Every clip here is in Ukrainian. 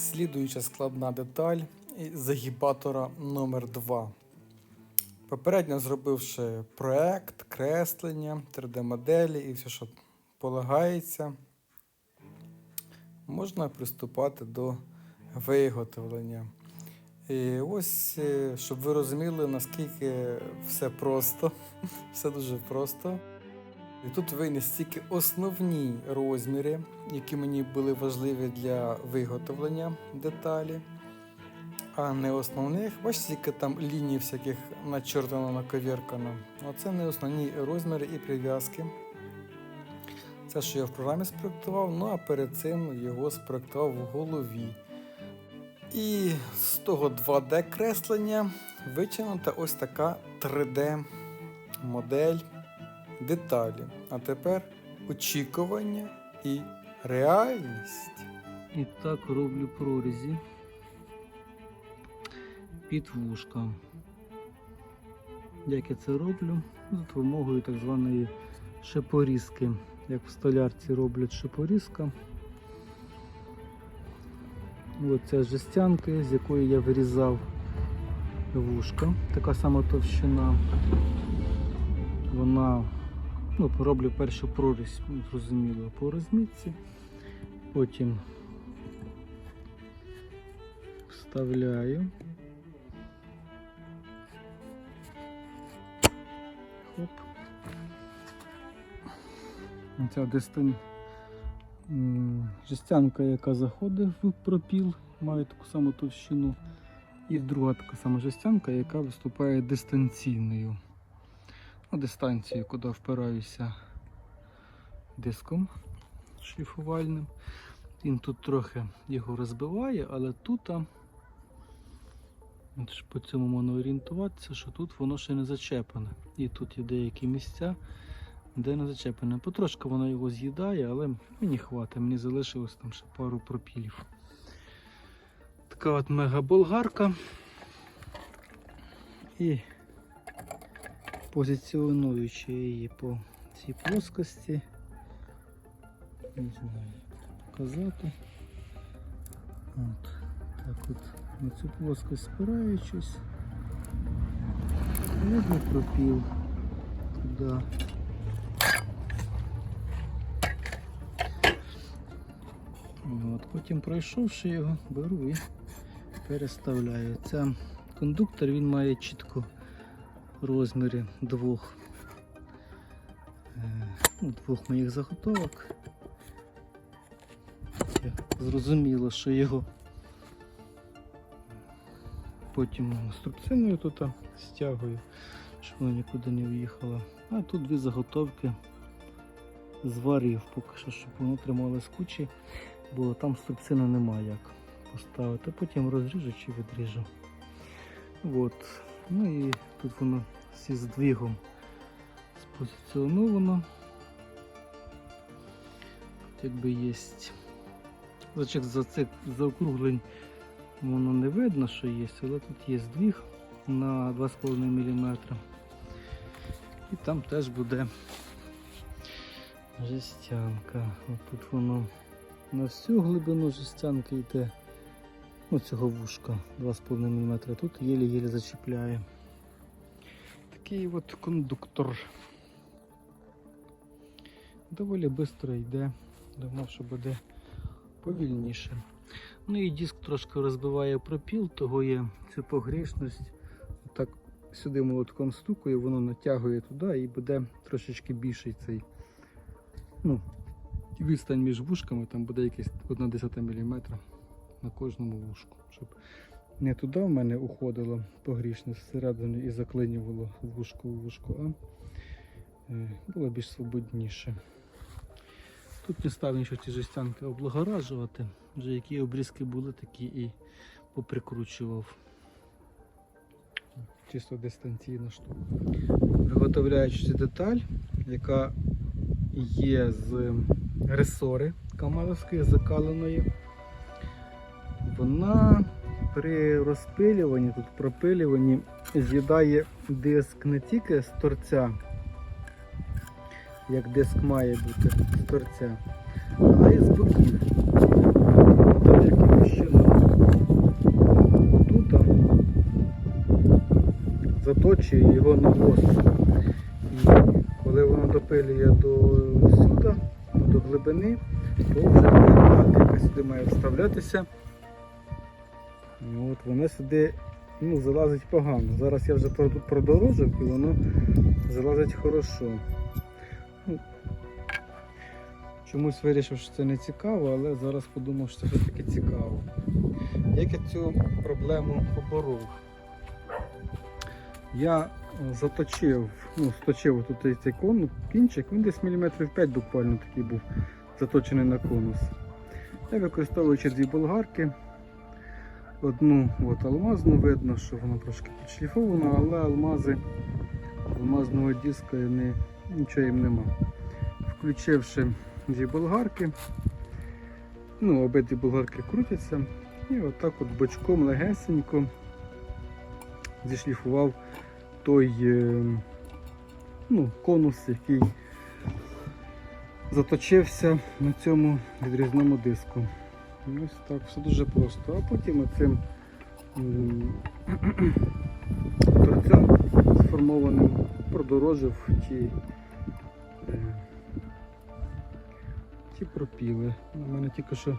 Слідуюча складна деталь загібатора номер 2 Попередньо зробивши проект, креслення, 3D-моделі і все, що полагається, можна приступати до виготовлення. І ось, е, щоб ви розуміли, наскільки все просто, все дуже просто. І тут виніс тільки основні розміри, які мені були важливі для виготовлення деталі, а не основних. Бачите, тільки там лінії всяких начертано, наковіркано. Оце не основні розміри і прив'язки. Це, що я в програмі спроектував, ну а перед цим його спроектував в голові. І з того 2D креслення витягнута ось така 3D модель деталі. А тепер очікування і реальність. І так роблю прорізі під вушка. Як я це роблю? За допомогою так званої шипорізки. Як в столярці роблять шипорізка. Ось ця жестянка, з якої я вирізав вушка. Така сама товщина. Вона ну, роблю першу прорізь, ну, зрозуміло, по розмітці. Потім вставляю. Хоп. Оця дистан... м, жестянка, яка заходить в пропіл, має таку саму товщину. І друга така сама жестянка, яка виступає дистанційною. На дистанцію, куди впираюся диском шліфувальним. Він тут трохи його розбиває, але тут по цьому можна орієнтуватися, що тут воно ще не зачеплене. І тут є деякі місця, де не зачеплене. Потрошки воно його з'їдає, але мені хватить, мені залишилось там ще пару пропілів. Така от мега-болгарка. І позиціонуючи її по цій плоскості. Не знаю, як показати. От, так от на цю плоскость спираючись. Видно пропіл туди. От, потім пройшовши його, беру і переставляю. Це кондуктор він має чітко розміри двох, е, ну, двох моїх заготовок. Зрозуміло, що його потім струбциною тут стягую, щоб воно нікуди не в'їхало. А тут дві заготовки зварів поки що, щоб воно трималось кучі, бо там струбцина немає як поставити. Потім розріжу чи відріжу. От. Ну і тут воно зі здвигом спозиціоновано. Тут якби є Зачек за цих заокруглень воно не видно, що є, але тут є здвиг на 2,5 мм. І там теж буде жестянка. Тут воно на всю глибину жестянки йде. Ну, цього вушка 2,5 мм. Тут єлі-єлі зачіпляє. Такий от кондуктор. Доволі швидко йде. Думав, що буде повільніше. Ну і диск трошки розбиває пропіл, того є цю погрішність. Так сюди молотком стукає, воно натягує туди і буде трошечки більший цей. Ну, відстань між вушками, там буде якесь 1,1 мм на кожному вушку. Щоб не туди в мене уходило погрішність всередину і заклинювало вушко в вушко, а е, було більш свободніше. Тут не став нічого ці жестянки облагоражувати. Вже які обрізки були, такі і поприкручував. Чисто дистанційна штука. Виготовляючи деталь, яка є з ресори камаловської закаленої, Тобто вона при розпилюванні, тут пропилюванні з'їдає диск не тільки з торця, як диск має бути з торця, а й з боків. Тут заточує його на гостро. І коли воно допилює до сюди, до глибини, то вже яка сюди має вставлятися. От вона сюди ну, залазить погано. Зараз я вже продорожив і воно залазить хорошо. Ну, Чомусь вирішив, що це не цікаво, але зараз подумав, що це все-таки цікаво. Як я цю проблему поборов? Я е, заточив, ну, сточив тут цей кон, кінчик, він десь міліметрів 5 буквально такий був заточений на конус. Я використовуючи дві болгарки, одну от алмазну, видно, що вона трошки підшліфована, але алмази алмазного диска не, нічого їм нема. Включивши дві болгарки, ну, обидві болгарки крутяться, і отак от бочком легесенько зішліфував той е, ну, конус, який заточився на цьому відрізному диску. Ось так, все дуже просто. А потім оцим торцем сформованим продорожив ті, е, ті пропіли. У мене тільки що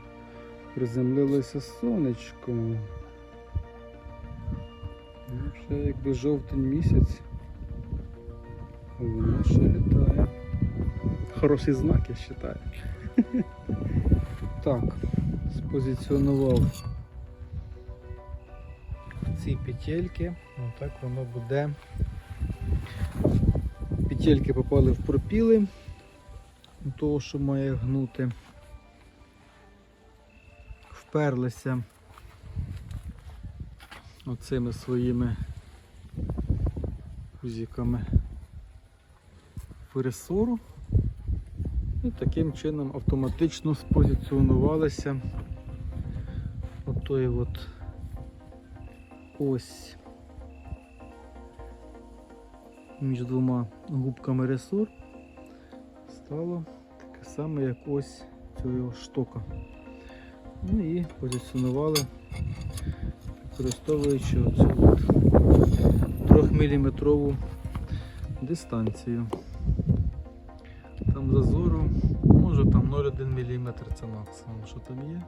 приземлилося сонечко. Ну, ще якби жовтень місяць. Воно ще літає. Хороший знак, я вважаю. Так, спозиціонував ці петельки. Отак воно буде. Петельки попали в пропіли того, що має гнути. Вперлися оцими своїми гузиками в ресору. І таким чином автоматично спозиціонувалися отої от ось між двома губками ресор стало таке саме, як ось цього штока. Ну і позиціонували, використовуючи оцю от 3-мм дистанцію. Там зазору, може там 0,1 мм це максимум, що там є.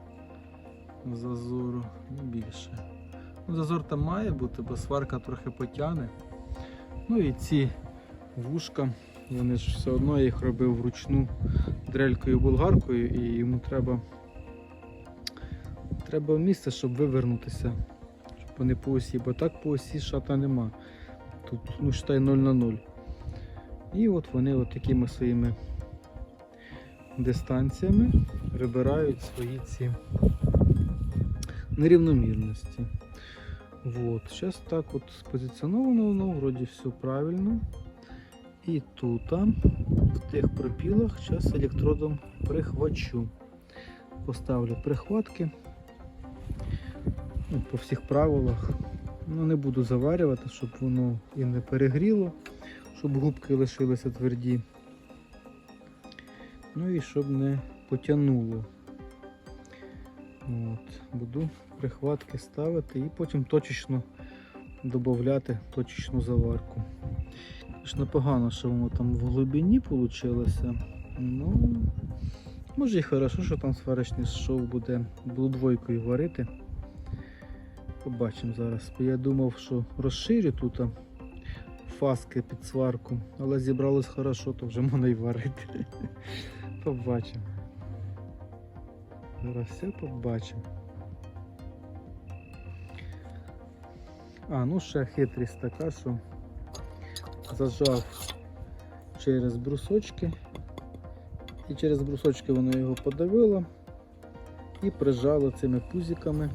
Зазору, не більше. Ну, зазор там має бути, бо сварка трохи потягне. Ну і ці вушка, вони ж все одно я їх робив вручну дрелькою болгаркою і йому треба, треба місце, щоб вивернутися, щоб вони по осі, бо так по осі шата нема. Тут ну, считай 0 на 0. І от вони от такими своїми дистанціями прибирають свої ці нерівномірності. Вот. Зараз так от спозиціоновано воно, вроді все правильно. І тут, в тих пропілах, зараз електродом прихвачу. Поставлю прихватки ну, по всіх правилах. Ну, не буду заварювати, щоб воно і не перегріло, щоб губки лишилися тверді. Ну і щоб не потягнуло. От, буду прихватки ставити і потім точечно додати точечну заварку. Звісно, погано, що воно там в глибині вийшло. Ну, може і хорошо, що там сварочний шов буде, буду двойкою варити. Побачимо зараз. Я думав, що розширю тут фаски під сварку, але зібралось хорошо, то вже можна і варити. Побачимо. Зараз все побачимо. А, ну ще хитрість така, що зажав через брусочки. І через брусочки воно його подавило і прижало цими пузиками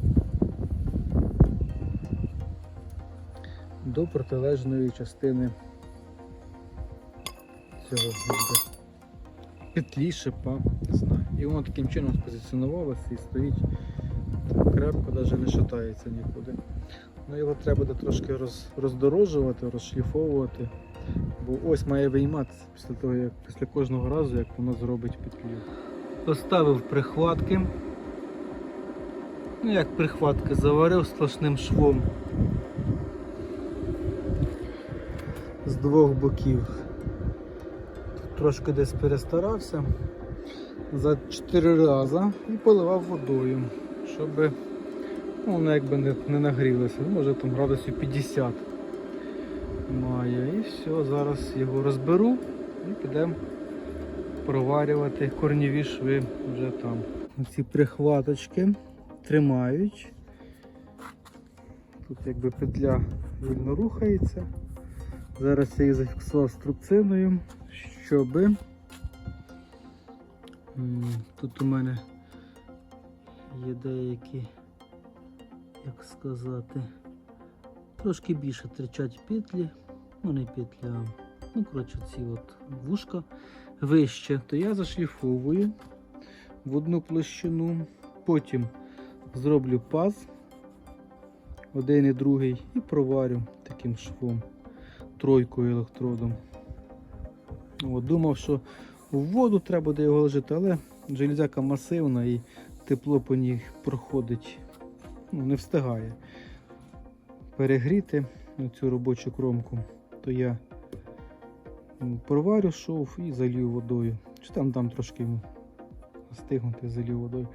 до протилежної частини цього петлі, шипа. І воно таким чином спозиціонувалося і стоїть крепко, навіть не шатається нікуди. Ну, його треба буде трошки роз, роздорожувати, розшліфовувати. Бо ось має вийматися після того, як після кожного разу, як воно зробить петлю. Поставив прихватки. Ну як прихватки, заварив сплошним швом. з двох боків. Трошки десь перестарався за 4 рази і поливав водою, щоб ну, воно якби не, не нагрілося. Ну, Може там градусів 50 має. І все, зараз його розберу і підемо проварювати корніві шви вже там. Ці прихваточки тримають. Тут якби петля вільно рухається. Зараз я її зафіксував струбциною, щоб м, тут у мене є деякі, як сказати, трошки більше тричать петлі, ну не петлі, а ну коротше ці от вушка вище, то я зашліфовую в одну площину, потім зроблю паз один і другий і проварю таким швом, тройкою електродом. От, думав, що в воду треба буде його ложити, але железяка масивна і тепло по ній проходить, ну, не встигає перегріти цю робочу кромку, то я проварю шов і залью водою. Чи там дам трошки йому стигнути, залью водою.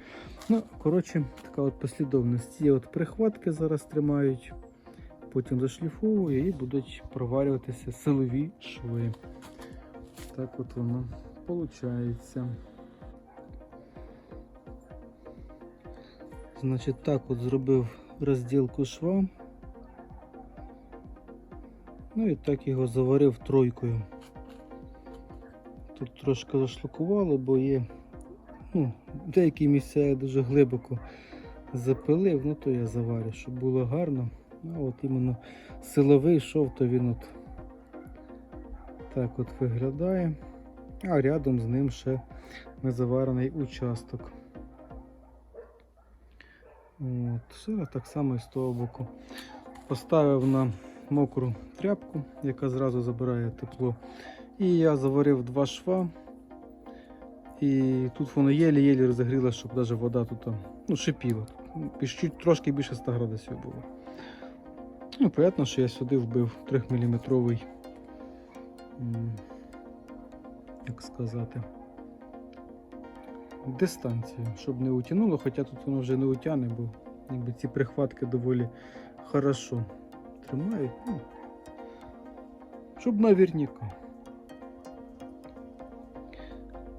Ну, коротше, така от послідовність. Ці от прихватки зараз тримають, потім зашліфовую і будуть проварюватися силові шви. Так от воно виходить. Значить, так от зробив розділку шва. Ну і так його заварив тройкою. Тут трошки зашлакувало, бо є ну, деякі місця я дуже глибоко запилив, ну то я заварю, щоб було гарно. А от іменно силовий шов, то він от так от виглядає. А рядом з ним ще незаварений участок. От, все так само і з того боку. Поставив на мокру тряпку, яка зразу забирає тепло. І я заварив два шва. І тут воно єлі-єлі розігріло, щоб навіть вода тут ну, шипіла. Чуть трошки більше 100 градусів було. Ну, понятно, що я сюди вбив 3-мм, як сказати, дистанцію, щоб не утягнуло, хоча тут воно вже не утягне, бо якби ці прихватки доволі хорошо тримають. Ну, щоб наверняка.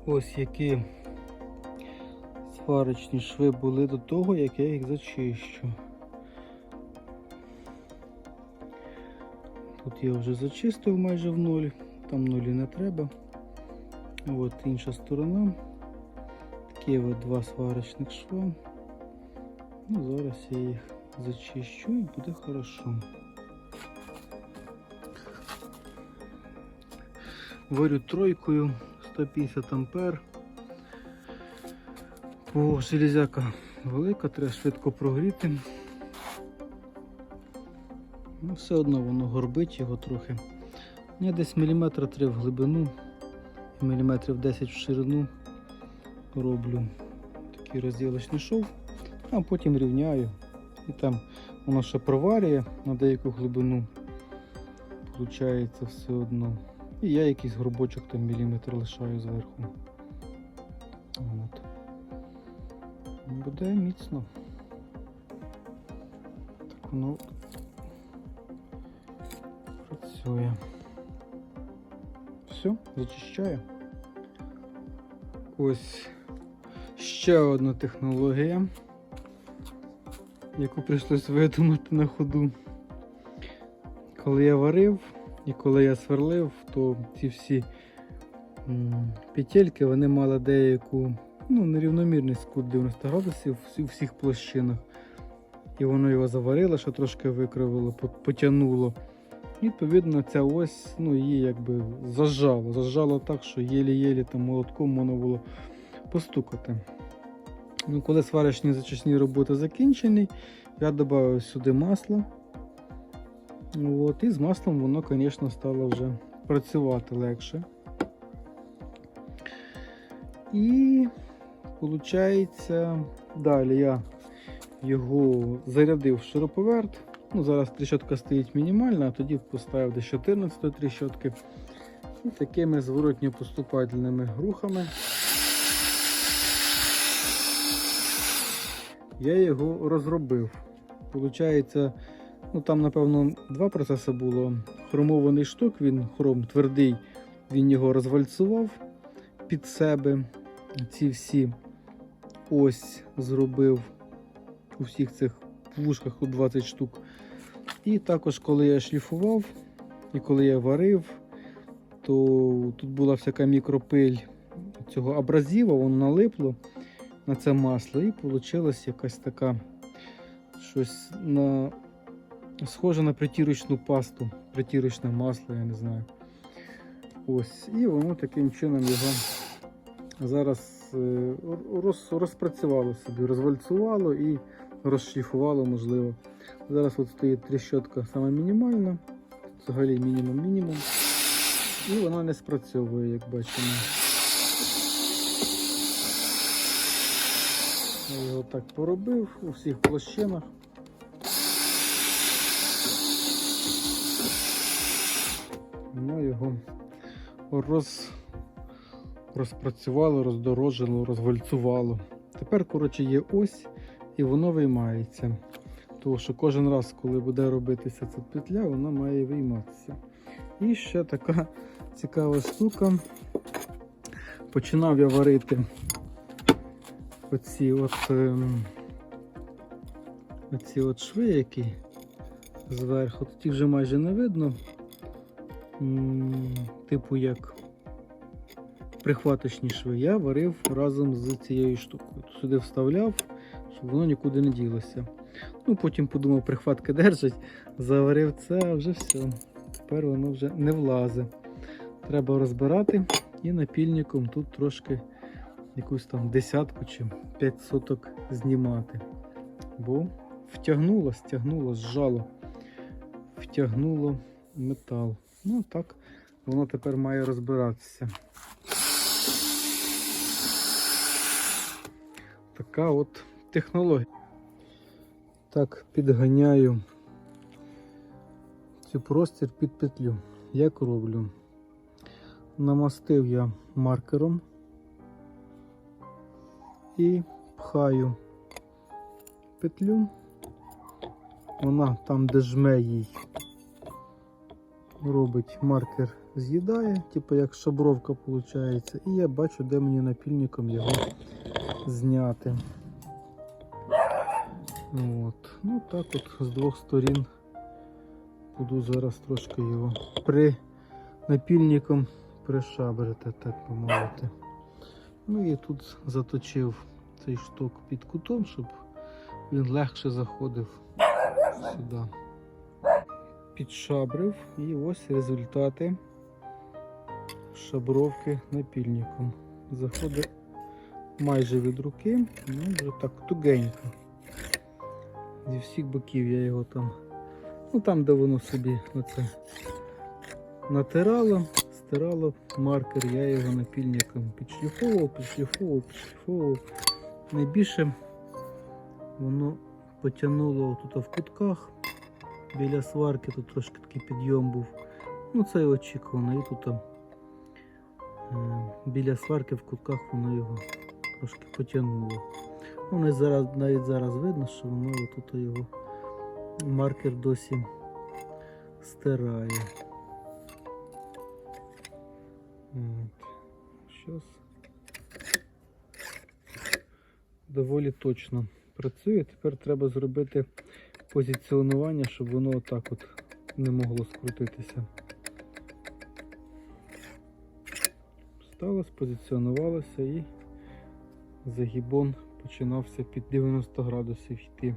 Ось які сварочні шви були до того, як я їх зачищу. Тут я вже зачистив майже в ноль, там нулі не треба. От інша сторона. Такі от два сварочних шва. Ну, зараз я їх зачищу і буде хорошо. Варю тройкою 150 ампер. Бо железяка велика, треба швидко прогріти. Ну, все одно воно горбить його трохи. Я десь міліметра 3 в глибину міліметрів 10 в ширину роблю такий розділочний шов, а потім рівняю. І там воно ще проварює на деяку глибину. Получається все одно. І я якийсь горбочок там міліметр лишаю зверху. От. Буде міцно. Так воно працює. Все, зачищаю. Ось ще одна технологія, яку прийшлось видумати на ходу. Коли я варив і коли я сверлив, то ці всі петельки вони мали деяку ну, нерівномірність кут 90 градусів у всіх площинах. І воно його заварило, що трошки викривило, по- потягнуло. Відповідно, ця ось ну, її якби зажало. Зажало так, що єлі-єлі там молотком можна було постукати. Ну, коли сварочні зачисні роботи закінчені, я додав сюди масло. От, і з маслом воно, звісно, стало вже працювати легше. І виходить, далі я його зарядив в шуруповерт. Ну, зараз тріщотка стоїть мінімальна, а тоді поставив до 14 тріщотки. І такими зворотньо поступательними рухами я його розробив. Получається, ну там, напевно, два процеси було. Хромований шток, він хром твердий, він його розвальцував під себе. Ці всі ось зробив у всіх цих вушках у 20 штук. І також, коли я шліфував і коли я варив, то тут була всяка мікропиль цього абразива, воно налипло на це масло, і вийшла якась така щось на схоже на притірочну пасту, притірочне масло, я не знаю. Ось, і воно таким чином його зараз е, роз, розпрацювало собі, розвальцювало і розшліфувало, можливо. Зараз от стоїть тріщотка саме мінімальна, взагалі мінімум-мінімум. І вона не спрацьовує, як бачимо. Я його так поробив у всіх площинах. Воно його роз, розпрацювало, роздорожило, розвальцювало. Тепер, коротше, є ось і воно виймається. Тому що кожен раз, коли буде робитися ця петля, вона має вийматися. І ще така цікава штука. Починав я варити оці от, ем, оці от шви, які зверху. Тут їх вже майже не видно. Типу як прихваточні шви. Я варив разом з цією штукою. Сюди вставляв, щоб воно нікуди не ділося. Ну, потім подумав, прихватки держать, заварив це, а вже все. Тепер воно вже не влазить. Треба розбирати і напільником тут трошки якусь там десятку чи 5 соток знімати. Бо втягнуло, стягнуло, зжало, втягнуло метал. Ну так, воно тепер має розбиратися. Така от технологія. Так, підганяю цю простір під петлю. Як роблю? Намастив я маркером і пхаю петлю. Вона там, де жме їй, робить маркер, з'їдає, типу як шабровка виходить. І я бачу, де мені напільником його зняти. От. Ну так от з двох сторін буду зараз трошки його при напільником пришабрити, так би мовити. Ну і тут заточив цей шток під кутом, щоб він легше заходив сюди. Підшабрив і ось результати шабровки напільником. Заходить майже від руки, ну вже так тугенько. Зі всіх боків я його там, ну там, де воно собі оце натирало, стирало маркер, я його напільником підшліфовував, підшліфовував, підшліфовував. Найбільше воно потягнуло тут в кутках. Біля сварки тут трошки такий підйом був. Ну це і очікувано. І тут е, біля сварки в кутках воно його трошки потягнуло. Ну, навіть зараз, навіть зараз видно, що воно тут його маркер досі стирає. От. Щас. Доволі точно працює. Тепер треба зробити позиціонування, щоб воно отак от не могло скрутитися. Стало, спозиціонувалося і загибон починався під 90 градусів йти.